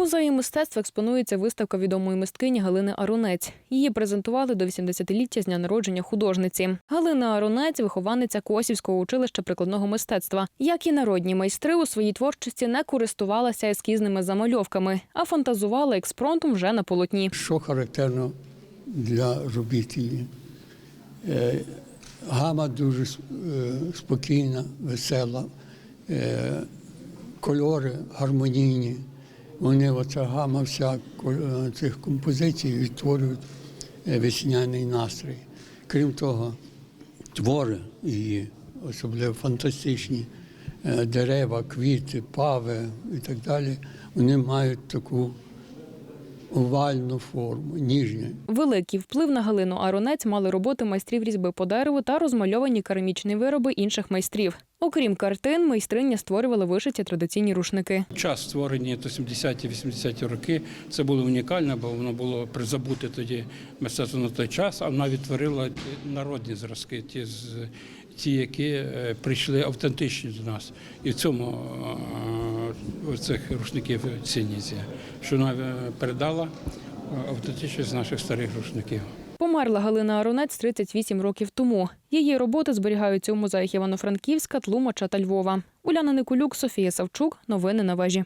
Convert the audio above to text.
музеї мистецтва експонується виставка відомої мисткині Галини Аронець. Її презентували до 80-ліття з дня народження художниці. Галина Аронець вихованиця Косівського училища прикладного мистецтва. Як і народні майстри у своїй творчості не користувалася ескізними замальовками, а фантазувала експронтом вже на полотні. Що характерно для робіт її? Е, Гама дуже е, спокійна, весела, е, кольори гармонійні. Вони, оця гама вся е, цих композицій відтворюють е, весняний настрій. Крім того, твори її, особливо фантастичні, е, дерева, квіти, пави і так далі, вони мають таку овальну форму, ніжні. Великий вплив на Галину Аронець мали роботи майстрів різьби по дереву та розмальовані керамічні вироби інших майстрів. Окрім картин, майстриня створювала вишиті традиційні рушники. Час створені то 70-80-ті роки. Це було унікально, бо воно було призабуте тоді мистецтво на той час, а вона відтворила народні зразки, ті, з- ті які е, прийшли автентичні до нас. І в цьому е, цих рушників цінність, що вона е, передала е, з наших старих рушників. Померла Галина Аронець 38 років тому. Її роботи зберігаються у музеях Івано-Франківська, Тлумача та Львова. Уляна Никулюк, Софія Савчук. Новини на вежі.